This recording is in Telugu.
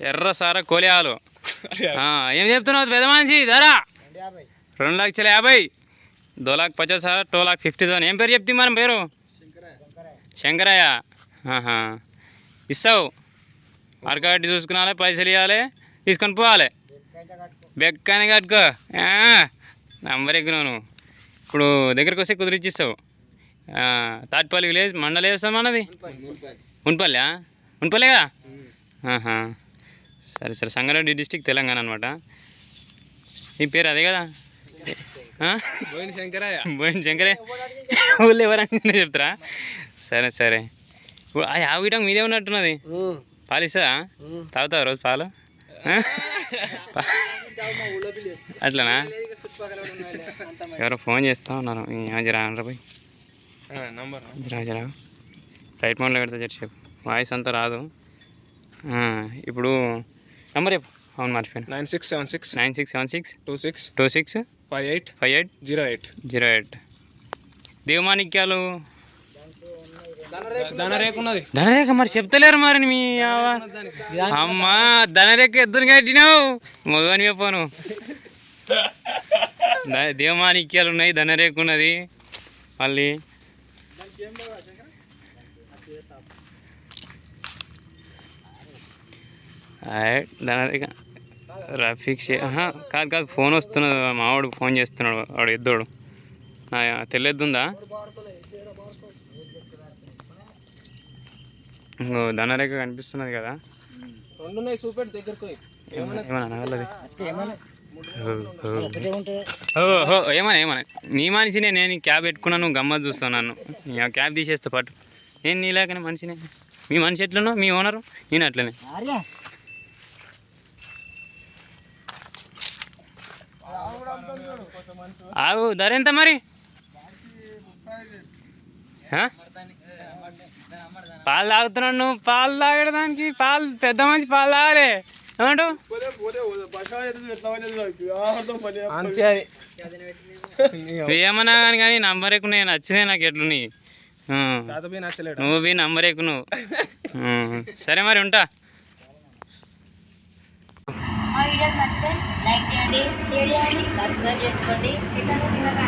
ఎర్ర సార కోలియాలు. ఆ, ఏం చెప్తున్నావు పెద్ద మనిషి? ధర. రెండు లక్షల యాభై. దో lakh పచాస్ sir two lakh fifty thousand. ఏం పేరు చెప్తే మనం పేరు? శంకరయ్య. ఆహా. ఇస్తావు. మార్కెట్ చూసుకునాలి పైసలు ఇవ్వాలి తీసుకొని పోవాలి. బెక్కని కట్టుకో. నంబర్ ఎక్కున్నాను ఇప్పుడు దగ్గరికి వస్తే కుదిరిచ్చిస్తావు ఆ, తాటిపల్లి విలేజ్ మండలి వేస్తాం అన్నది ఉన్పల్లి ఉన్పల్లిగా ఆహా. సరే సరే సంగారెడ్డి డిస్టిక్ తెలంగాణ అనమాట నీ పేరు అదే కదా? శంకరయ్య. బోయిన శంకరే ఊళ్ళో ఎవరన్నా చెప్తారా సరే సరే. ఇప్పుడు ఆ యాభై గిటం మీదే ఉన్నట్టున్నది. పాలు ఇస్తుందా తాగుతావు రోజు పాలు? అట్లనా? ఎవరో ఫోన్ చేస్తా ఉన్నారు. జరా పోయి. నంబర్ జరా జరా రైట్ మోడ్లో పెడితే చెప్పు వాయిస్ అంతా రాదు. ఇప్పుడు నంబర్ చెప్పు. అవును మర్చిపోయాను. Nine six seven six nine six seven six two six two six five eight five eight zero eight zero eight దేవమాణిక్యాలు? ధనరేకున్నది ధనరేఖ మరి చెప్తలేరు మరి మీ. అమ్మా ధనరేఖ ఎద్దును కట్టినావు. మగని చెప్పాను దేవమాణిక్యాలు ఉన్నాయి ధనరేఖ ఉన్నది. మళ్ళీ. ధనరేఖ రఫీక్ షే కాదు కాదు ఫోన్ వస్తున్నది మావాడు ఫోన్ చేస్తున్నాడు వాడు ఎద్దోడు. నా తెల్లెద్దుందా? ఇంకో ధనరేఖ కనిపిస్తున్నది కదా. ఏమన్నా ఏమన్నా అనగలది ఏమన్నా? ఏమన్నా నీ మనిషినే నేను క్యాబ్ పెట్టుకున్నాను గమ్మత్ చూస్తావు నన్ను. క్యాబ్ తీసేస్తా పాటు నేను నీలాగనే మనిషినే? మీ మనిషి ఎట్లనో మీ ఓనరు? నేను అట్లనే. ఆగు ధర ఎంత మరి? పాలు తాగుతున్నాడు నువ్వు పాలు తాగడానికి పాలు పెద్ద మనిషి పాలు తాగాలి. ఏమంటావు అంతే అది. నువ్వు ఏమన్నా కానీ కానీ నంబర్ ఎక్కువ నేను నచ్చినాయి నాకు ఎట్లున్నాయి నచ్చలేడు? నువ్వు బి నంబర్ ఎక్కువ నువ్వు. ఆ. సరే మరి ఉంటా. చేయండి. షేర్ చేయండి. సబ్స్క్రైబ్ చేసుకోండి. ఇతను తినగా